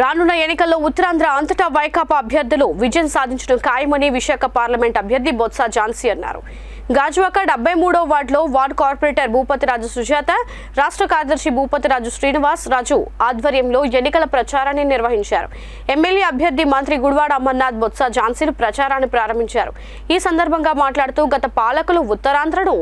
రానున్న ఎన్నికల్లో ఉత్తరాంధ్ర అంతటా వైకాపా అభ్యర్థులు విజయం సాధించడం ఖాయమని విశాఖ పార్లమెంట్ అభ్యర్థి బొత్స ఝాన్సీ అన్నారు. గాజువాక డెబ్బై మూడో వార్డులో వార్డ్ కార్పొరేటర్ భూపతిరాజు సుజాత రాష్ట్ర కార్యదర్శి భూపతిరాజు శ్రీనివాస్ రాజు ఆధ్వర్యంలో ఎన్నికల ప్రచారాన్ని నిర్వహించారు. ఎమ్మెల్యే అభ్యర్థి మంత్రి గుడివాడ అమర్నాథ్ బొత్స ఝాన్సీలు ప్రచారాన్ని ప్రారంభించారు. ఈ సందర్భంగా మాట్లాడుతూ గత పాలకులు ఉత్తరాంధ్రను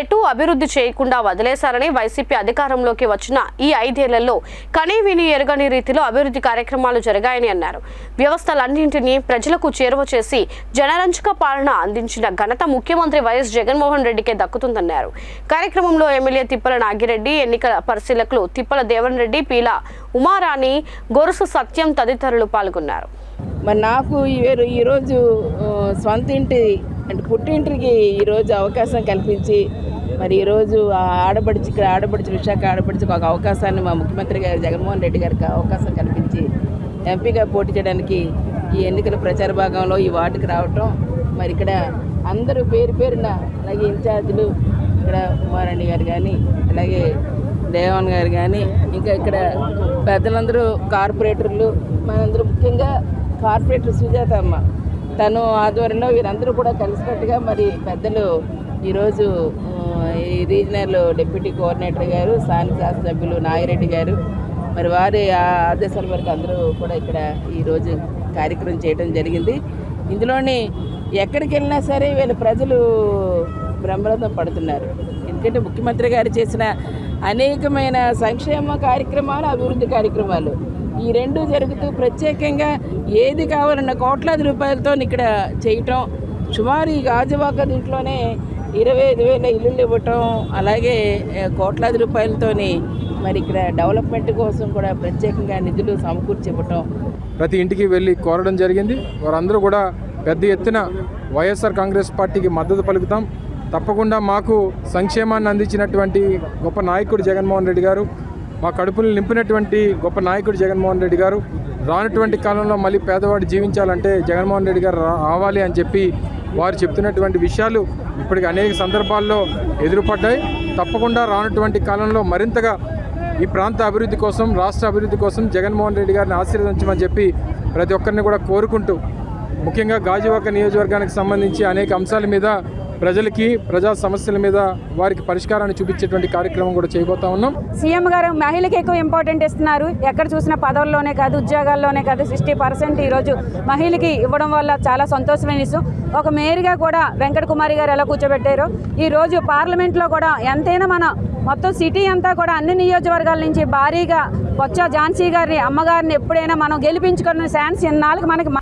ఎటూ అభివృద్ధి చేయకుండా వదిలేశారని వైసీపీ అధికారంలోకి వచ్చిన ఈ ఐదేళ్ళలో కనీ విని ఎరగని రీతిలో అభివృద్ధి కార్యక్రమాలు జరిగాయని అన్నారు. వ్యవస్థలన్నింటినీ ప్రజలకు చేరువ చేసి జనరంజక పాలన అందించిన ఘనత ముఖ్యమంత్రి వై వైఎస్ జగన్మోహన్ రెడ్డికే దక్కుతుందన్నారు. కార్యక్రమంలో ఎమ్మెల్యే తిప్పల నాగిరెడ్డి ఎన్నికల పరిశీలకులు తిప్పల దేవన్ రెడ్డి పీల ఉమారాణి గొరుసు సత్యం తదితరులు పాల్గొన్నారు. మరి నాకు ఈరోజు సొంత ఇంటి అంటే పుట్టింటికి ఈరోజు అవకాశం కల్పించి మరి ఈరోజు ఆ ఆడపడిచి ఇక్కడ ఆడపడిచి విశాఖ ఆడపడిచి ఒక అవకాశాన్ని మా ముఖ్యమంత్రి గారు జగన్మోహన్ రెడ్డి గారికి అవకాశం కల్పించి ఎంపీగా పోటీ చేయడానికి ఈ ఎన్నికల ప్రచార భాగంలో ఈ వార్డుకి రావటం మరి ఇక్కడ అందరూ పేరు పేరున అలాగే ఇన్ఛార్జీలు ఇక్కడ కుమారాణి గారు కానీ అలాగే దేవన్ గారు కానీ ఇంకా ఇక్కడ పెద్దలందరూ కార్పొరేటర్లు మనందరూ ముఖ్యంగా కార్పొరేటర్ సుజాత అమ్మ. తను ఆధ్వర్యంలో వీరందరూ కూడా కలిసినట్టుగా మరి పెద్దలు ఈరోజు ఈ రీజనల్ డిప్యూటీ కోఆర్డినేటర్ గారు స్థానిక శాసనసభ్యులు నాగిరెడ్డి గారు మరి వారి ఆ- ఆదేశాల వరకు అందరూ కూడా ఇక్కడ ఈరోజు కార్యక్రమం చేయడం జరిగింది. ఇందులోని ఎక్కడికి వెళ్ళినా సరే వీళ్ళ ప్రజలు బ్రహ్మరథం పడుతున్నారు. ఎందుకంటే ముఖ్యమంత్రి గారు చేసిన అనేకమైన సంక్షేమ కార్యక్రమాలు అభివృద్ధి కార్యక్రమాలు. ఈ రెండు జరుగుతూ ప్రత్యేకంగా ఏది కావాలన్న కోట్లాది రూపాయలతో ఇక్కడ చేయటం సుమారు ఈ గాజువాక దీంట్లోనే ఇరవై ఐదు వేల ఇల్లులు ఇవ్వటం అలాగే కోట్లాది రూపాయలతోని మరి ఇక్కడ డెవలప్మెంట్ కోసం కూడా ప్రత్యేకంగా నిధులు సమకూర్చి ఇవ్వటం. ప్రతి ఇంటికి వెళ్ళి కోరడం జరిగింది. వారందరూ కూడా పెద్ద ఎత్తున వైఎస్ఆర్ కాంగ్రెస్ పార్టీకి మద్దతు పలుకుతాం. తప్పకుండా మాకు సంక్షేమాన్ని అందించినటువంటి గొప్ప నాయకుడు జగన్మోహన్ రెడ్డి గారు మా కడుపులు నింపినటువంటి గొప్ప నాయకుడు జగన్మోహన్ రెడ్డి గారు రానటువంటి కాలంలో మళ్ళీ పేదవాడు జీవించాలంటే జగన్మోహన్ రెడ్డి గారు రావాలి అని చెప్పి వారు చెప్తున్నటువంటి విషయాలు ఇప్పటికి అనేక సందర్భాల్లో ఎదురుపడ్డాయి. తప్పకుండా రానటువంటి కాలంలో మరింతగా ఈ ప్రాంత అభివృద్ధి కోసం రాష్ట్ర అభివృద్ధి కోసం జగన్మోహన్ రెడ్డి గారిని ఆశీర్వదించమని చెప్పి ప్రతి ఒక్కరిని కూడా కోరుకుంటూ ముఖ్యంగా గాజువాక నియోజకవర్గానికి సంబంధించి అనేక అంశాల మీద ప్రజలకి ప్రజా సమస్యల మీద వారికి పరిష్కారాన్ని చూపించేటువంటి కార్యక్రమం కూడా చేయబోతా ఉన్నాం. సీఎం గారు మహిళకి ఎక్కువ ఇంపార్టెంట్ ఇస్తున్నారు. ఎక్కడ చూసిన పదవుల్లోనే కాదు ఉద్యోగాల్లోనే కాదు సిక్స్టీ పర్సెంట్ ఈరోజు మహిళకి ఇవ్వడం వల్ల చాలా సంతోషమైన విషయం ఒక మేయర్గా కూడా వెంకట కుమారి గారు ఎలా కూర్చోబెట్టారో ఈరోజు పార్లమెంట్లో కూడా ఎంతైనా మన మొత్తం సిటీ అంతా కూడా అన్ని నియోజకవర్గాల నుంచి భారీగా బొత్స ఝాన్సీ గారిని అమ్మగారిని ఎప్పుడైనా మనం గెలిపించుకున్న ఛాన్స్ ఇన్నాళ్ళకి మనకి